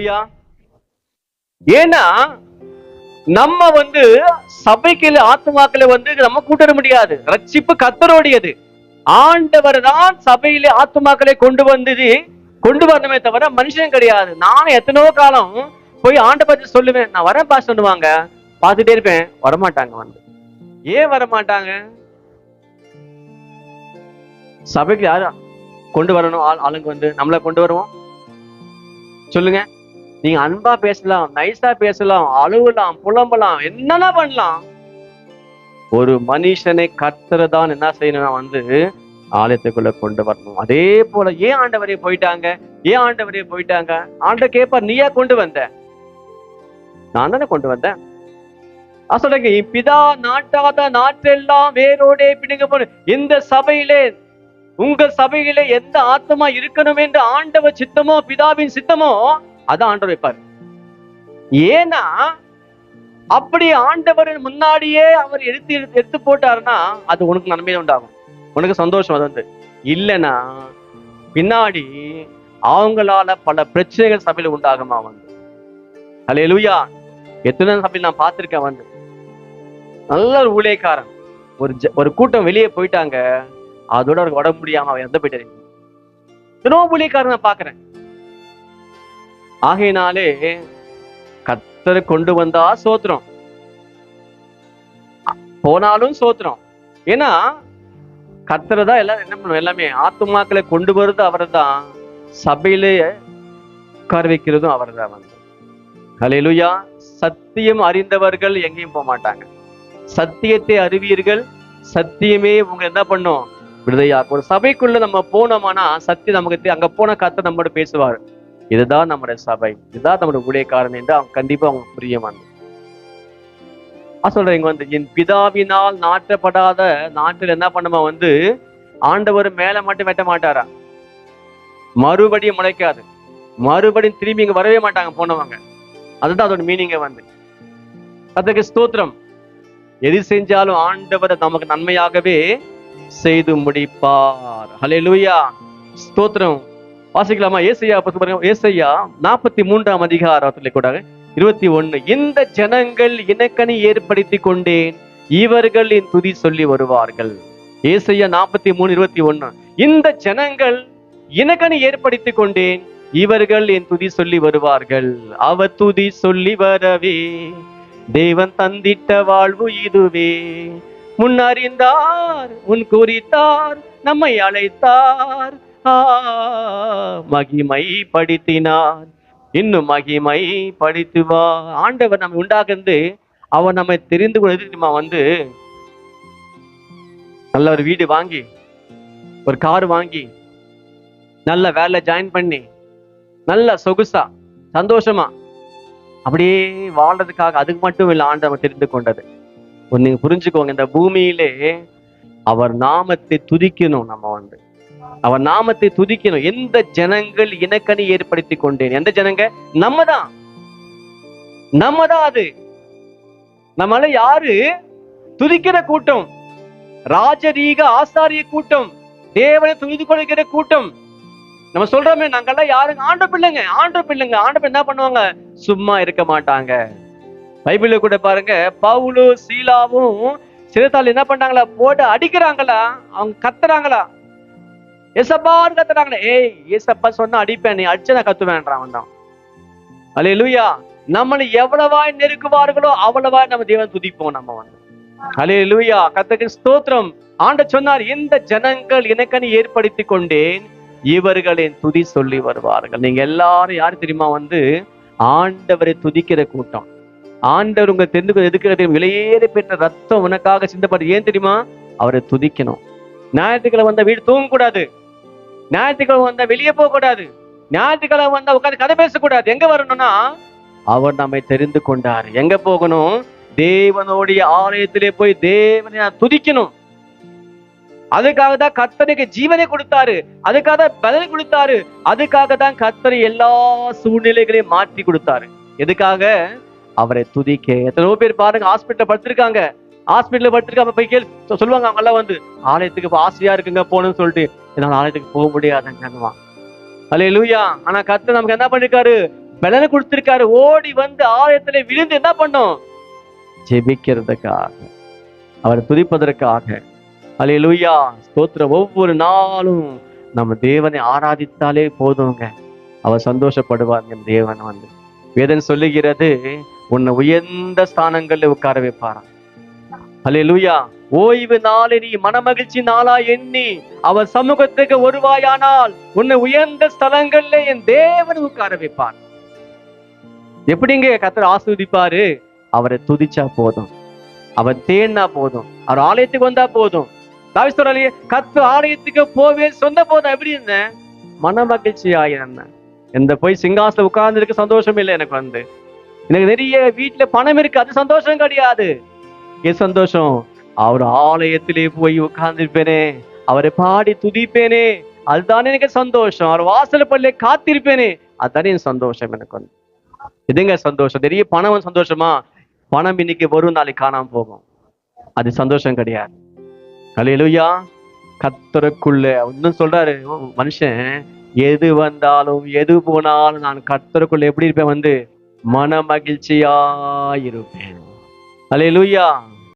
ஹalleluya ஏன்னா நம்ம வந்து சபைக்குள்ள ஆத்மாக்களை வந்து நம்ம கூட்டிட முடியாது. ரட்சிப்பு கத்தரோடையது ஆண்டவர் தான் சபையில ஆத்மாக்களை கொண்டு வந்தது. கொண்டு வரணுமே தவிர மனுஷன் கிடையாது. நானும் எத்தனையோ காலம் போய் ஆண்ட பார்த்து சொல்லுவேன். நான் வரேன் பா சொல்லுவாங்க. பார்த்துட்டே இருப்பேன். வரமாட்டாங்க வந்து. ஏன் வரமாட்டாங்க? சபைக்கு யாரு கொண்டு வரணும்? ஆள் ஆளுங்க வந்து நம்மள கொண்டு வருவோம். சொல்லுங்க. நீங்க அன்பா பேசலாம் நைஸா பேசலாம் அழுவலாம் புலம்பலாம் என்னென்ன பண்ணலாம்? ஒரு மனுஷனை கத்துறதான் என்ன செய்யணும் வந்து ஆலயத்துக்குள்ள கொண்டு வரணும். அதே போல ஏன் ஆண்டவரே போயிட்டாங்க? ஏன் ஆண்டவரே போயிட்டாங்க? ஆண்ட கேப்பா நீயா கொண்டு வந்த? நான் தானே கொண்டு வந்தேன். சொல்றேங்க பிதா நாட்டாத நாட்டெல்லாம் வேரோடே பிடுங்க போன இந்த சபையிலே உங்க சபையிலே எந்த ஆத்மா இருக்கணும் என்று ஆண்டவர் சித்தமோ பிதாவின் சித்தமோ அதான் ஆண்டவர் வைப்பார் ஏன்னா அப்படி ஆண்டவர் முன்னாடியே அவர் எடுத்து எடுத்து எடுத்து போட்டாருன்னா அது உனக்கு நன்மை உண்டாகும். உனக்கு சந்தோஷம் அது வந்து. இல்லைன்னா பின்னாடி அவங்களால பல பிரச்சனைகள் சபையில உண்டாகுமா வந்து. அல்லேலூயா எத்தனை சபையில் நான் பார்த்திருக்கேன் வந்து. நல்ல ஒரு ஊழியக்காரன். ஒரு ஜ- ஒரு கூட்டம் வெளியே போயிட்டாங்க. அதோட அவருக்கு உடம்பு முடியாம அவன் இறந்து போயிட்டாரு. எத்தனோ ஊழியக்காரன் நான் பாக்குறேன் ஆகையினாலே கத்தரை கொண்டு வந்தா சோத்திரம். போனாலும் சோத்திரம். ஏன்னா கத்தரை தான் எல்லாரும் என்ன பண்ணுவோம் எல்லாமே ஆத்துமாக்களை கொண்டு வருது அவர் தான் சபையிலேயே உட்கார வைக்கிறதும் அவர் தான் வந்து. ஹalleluya. சத்தியம் அறிந்தவர்கள் எங்கேயும் போக மாட்டாங்க. சத்தியத்தை அறிவீர்கள் சத்தியமே உங்க என்ன பண்ணும்? விடுதையாக்கும் ஒரு சபைக்குள்ள நம்ம போனோமானா சத்தியம் நமக்கு அங்க போன கத்த நம்மோட பேசுவார். இதுதான் நம்முடைய சபை. இதுதான் நம்முடைய ஊழியக்காரன் என்று அவங்க கண்டிப்பா அவங்க புரியும் வந்து சொல்றேன் இங்க வந்து என் பிதாவினால் நாட்டப்படாத நாட்டில் என்ன பண்ணுமா வந்து ஆண்டவர் மேல மட்டும் வெட்ட மாட்டாரா? மறுபடியும் முளைக்காது. மறுபடியும் திரும்பி இங்க வரவே மாட்டாங்க போனவங்க. அதுதான் அதோட மீனிங்க வந்து. அதுக்கு ஸ்தோத்திரம். எது செஞ்சாலும் ஆண்டவர் நமக்கு நன்மையாகவே செய்து முடிப்பார். ஹalleluya ஸ்தோத்திரம். வாசிக்கலாமா? ஏசையா பத்தி பாருங்க ஏசையா நாற்பத்தி மூன்றாம் அதிகாரத்துல கூட இருபத்தி ஒண்ணு இந்த ஜனங்கள் இனக்கணி ஏற்படுத்தி கொண்டேன். இவர்கள் என் துதி சொல்லி வருவார்கள். ஏசையா நாற்பத்தி மூணு இருபத்தி ஒண்ணு இந்த ஜனங்கள் இனக்கணி ஏற்படுத்தி கொண்டேன். இவர்கள் என் துதி சொல்லி வருவார்கள். அவ துதி சொல்லி வரவே. தேவன் தந்திட்ட வாழ்வு இதுவே. முன்னறிந்தார் முன் குறித்தார் நம்மை அழைத்தார். மகிமை படுத்தினார் இன்னும் மகிமை படுத்துவா ஆண்டவர் நம்ம உண்டாக்குறது அவன் நம்மை தெரிந்து கொள்ள வந்து நல்ல ஒரு வீடு வாங்கி ஒரு கார் வாங்கி நல்ல வேலை ஜாயின் பண்ணி நல்ல சொகுசா சந்தோஷமா அப்படியே வாழ்றதுக்காக அதுக்கு மட்டும் இல்லை ஆண்டவன் தெரிந்து கொண்டது. நீங்க புரிஞ்சுக்கோங்க இந்த பூமியிலே அவர் நாமத்தை துதிக்கணும் நம்ம வந்து. அவர் நாமத்தை துதிக்கணும். எந்த ஜனங்கள் இனக்கணி ஏற்படுத்தி கொண்டேன்? எந்த ஜனங்க? நம்ம தான் நம்ம தான் அது. நம்மள யாரு? துதிக்கிற கூட்டம். ராஜரீக ஆசாரிய கூட்டம். தேவனை துணிந்து கொள்கிற கூட்டம். நம்ம சொல்றோமே நாங்கெல்லாம் யாருங்க ஆண்ட பிள்ளைங்க ஆண்ட பிள்ளைங்க. ஆண்ட என்ன பண்ணுவாங்க? சும்மா இருக்க மாட்டாங்க. பைபிள்ல கூட பாருங்க பவுலு சீலாவும் சிறுத்தாள் என்ன பண்றாங்களா போட்டு அடிக்கிறாங்களா? அவங்க கத்துறாங்களா? எசப்பான்னு கத்துறாங்களே. ஏய் ஏசப்பா சொன்னா அடிப்பேன் நீ அடிச்சு நான் கத்துவேன்றான் வந்தான் அலே லூயா நம்மளை எவ்வளவாய் நெருக்குவார்களோ அவ்வளவாய் நம்ம தேவன் துதிப்போம் நம்ம வந்து. அலே லூயா கத்தக்கு ஸ்தோத்திரம். ஆண்ட சொன்னார் இந்த ஜனங்கள் எனக்கனி ஏற்படுத்தி கொண்டேன் இவர்களின் துதி சொல்லி வருவார்கள். நீங்க எல்லாரும் யாரு தெரியுமா வந்து? ஆண்டவரை துதிக்கிற கூட்டம். ஆண்டவர் உங்களை தெரிந்து கொள்ள எதுக்கு தெரியும்? விலையேறி பெற்ற ரத்தம் உனக்காக சிந்தப்பட்டு ஏன் தெரியுமா? அவரை துதிக்கணும். ஞாயிற்றுக்கிழமை வந்தா வீடு தூங்கக்கூடாது. ஞாயிற்றுக்கிழமை வந்தா வெளியே போக கூடாது ஞாயிற்றுக்கிழமை வந்தா உட்காந்து கதை பேசக்கூடாது. எங்க வரணும்னா? அவர் நம்மை தெரிந்து கொண்டார். எங்க போகணும்? தேவனுடைய ஆலயத்திலே போய் தேவனை துதிக்கணும். அதுக்காக தான் கர்த்தருக்கு ஜீவனை கொடுத்தாரு. அதுக்காக தான் பலன் கொடுத்தாரு. அதுக்காக தான் கத்தனை எல்லா சூழ்நிலைகளையும் மாற்றி கொடுத்தாரு. எதுக்காக? அவரை துதிக்க எத்தனையோ பேர் பாருங்க ஹாஸ்பிட்டல் படுத்திருக்காங்க. ஹாஸ்பிட்டல் படுத்திருக்காங்க போய் கேள். சொல்லுவாங்க அவங்க எல்லாம் வந்து ஆலயத்துக்கு ஆசையா இருக்குங்க போகணும்னு சொல்லிட்டு. என்னால ஆலயத்துக்கு போக முடியாதுங்க அலே லூயா ஆனா கத்து நமக்கு என்ன பண்ணிருக்காரு? பலனை கொடுத்திருக்காரு. ஓடி வந்து ஆலயத்துல விழுந்து என்ன பண்ணும்? ஜெபிக்கிறதுக்காக. அவரை துதிப்பதற்காக. அல்லேலூயா ஸ்தோத்திரம். ஒவ்வொரு நாளும் நம்ம தேவனை ஆராதித்தாலே போதுங்க. அவர் சந்தோஷப்படுவார் என் தேவன் வந்து. வேதன் சொல்லுகிறது உன்னை உயர்ந்த ஸ்தானங்கள்ல உட்கார வைப்பாராம். அல்லேலூயா ஓய்வு நாளை நீ மனமகிழ்ச்சி நாளா எண்ணி அவர் சமூகத்துக்கு வருவாயானால் உன்னை உயர்ந்த ஸ்தலங்கள்ல என் தேவன் உட்கார வைப்பார். எப்படிங்க கத்தர் ஆஸ்வதிப்பாரு? அவரை துதிச்சா போதும். அவர் தேன்னா போதும். அவர் ஆலயத்துக்கு வந்தா போதும். தாவி சொல்றாலே கத்து ஆலயத்துக்கு போவேன் சொன்ன போதும். எப்படி இருந்தேன் மன மகிழ்ச்சியா இருந்தேன் இந்த போய் சிங்காசல உட்கார்ந்துருக்கு சந்தோஷம் இல்லை எனக்கு வந்து. எனக்கு நிறைய வீட்டுல பணம் இருக்கு அது சந்தோஷம் கிடையாது. என் சந்தோஷம்? அவர் ஆலயத்திலே போய் உட்கார்ந்திருப்பேனே அவரை பாடி துதிப்பேனே அதுதானே எனக்கு சந்தோஷம். அவர் வாசல பள்ளியை காத்திருப்பேனே அதுதானே என் சந்தோஷம் எனக்கு வந்து. இதுங்க சந்தோஷம்? நிறைய பணம் சந்தோஷமா? பணம் இன்னைக்கு வரும் நாளைக்கு காணாம போகும். அது சந்தோஷம் கிடையாது. அல்லேலூயா கத்தருக்குள்ள இன்னும் சொல்றாரு மனுஷன் எது வந்தாலும் எது போனாலும் நான் கத்தருக்குள்ள எப்படி இருப்பேன் வந்து மன மகிழ்ச்சியா இருப்பேன் அல்லேலூயா